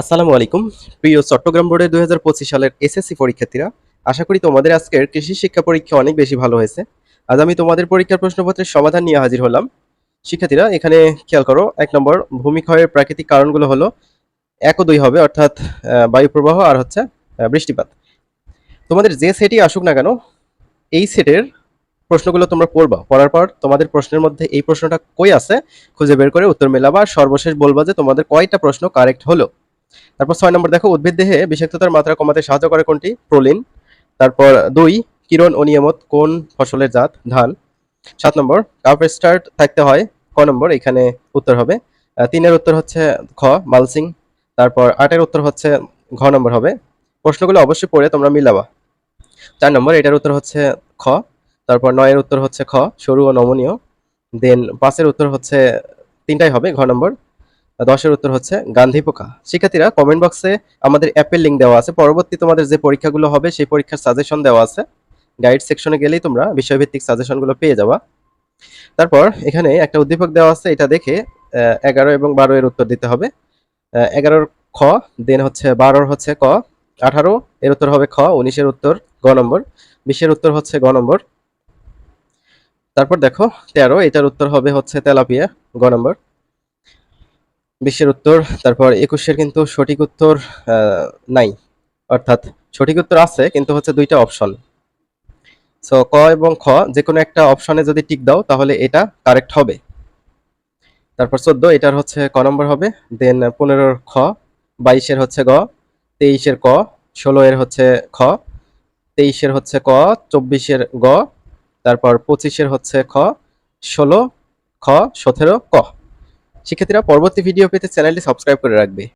আসসালামু আলাইকুম। প্রিয় চট্টগ্রাম বোর্ডের দুই সালের এসএসসি পরীক্ষার্থীরা, আশা করি তোমাদের আজকের কৃষি শিক্ষা পরীক্ষা অনেক বেশি ভালো হয়েছে। আজ আমি তোমাদের পরীক্ষার প্রশ্নপত্রের সমাধান নিয়ে হাজির হলাম। শিক্ষার্থীরা, এখানে খেয়াল করো, এক নম্বর ভূমিক্ষয়ের প্রাকৃতিক কারণগুলো হলো এক ও দুই হবে, অর্থাৎ বায়ু প্রবাহ আর হচ্ছে বৃষ্টিপাত। তোমাদের যে সেটই আসুক না কেন, এই সেটের প্রশ্নগুলো তোমরা পড়বা। পড়ার পর তোমাদের প্রশ্নের মধ্যে এই প্রশ্নটা কই আছে, খুঁজে বের করে উত্তর মেলাবা। সর্বশেষ বলবা যে তোমাদের কয়টা প্রশ্ন কারেক্ট হলো। তারপর ছয় নম্বর, দেখো, উদ্ভিদ দেহে বিষাক্ততার মাত্রা কমাতে সাহায্য করে কোনটি? প্রোলিন। তারপর দুই, কিরণ অনিয়মত কোন ফসলের জাত? ধান। সাত নম্বর কার্প স্টার্ট থাকতে হয়। ক নম্বর, এখানে উত্তর হবে। তিনের উত্তর হচ্ছে খ মালসিং তারপর আটের উত্তর হচ্ছে, ঘ নম্বর হবে। প্রশ্নগুলো অবশ্যই পড়ে তোমরা মিলাবা। চার নম্বর, এটার উত্তর হচ্ছে খ। তারপর নয়ের উত্তর হচ্ছে খ, সরু ও নমনীয়। দেন পাঁচের উত্তর হচ্ছে, তিনটাই হবে, ঘ নম্বর। দশের উত্তর হচ্ছে গান্ধী পোকা। শিক্ষার্থীরা কমেন্ট বক্সে আমাদের অ্যাপের লিঙ্ক দেওয়া আছে। পরবর্তী তোমাদের যে পরীক্ষাগুলো হবে, সেই পরীক্ষার সাজেশন দেওয়া আছে। গাইড সেকশনে গেলেই তোমরা বিষয়ভিত্তিক সাজেশনগুলো পেয়ে যাবা। তারপর এখানে একটা উদ্দীপক দেওয়া আছে, এটা দেখে এগারো এবং বারো এর উত্তর দিতে হবে। এগারোর খ দেন হচ্ছে বারোর হচ্ছে ক, আঠারো এর উত্তর হবে খ, উনিশের উত্তর গ নম্বর, বিশের উত্তর হচ্ছে গ নম্বর। তারপর দেখো, তেরো, এটার উত্তর হবে হচ্ছে তেলাপিয়া, গ নম্বর। বিশের উত্তর, তারপর একুশের কিন্তু সঠিক উত্তর নাই। অর্থাৎ সঠিক উত্তর আছে, কিন্তু হচ্ছে দুইটা অপশন সো ক এবং খ যে কোনো একটা অপশনে যদি টিক দাও, তাহলে এটা কারেক্ট হবে। তারপর চোদ্দ, এটার হচ্ছে ক নম্বর হবে। দেন পনেরোর খ, বাইশের হচ্ছে গ, তেইশের ক ষোলো এর হচ্ছে খ, তেইশের হচ্ছে ক, চব্বিশের গ, তারপর পঁচিশের হচ্ছে খ, ষোলো, খ, সতেরো, ক। শিক্ষার্থীরা পরবর্তী ভিডিও পেতে চ্যানেলটি সাবস্ক্রাইব করে রাখবে।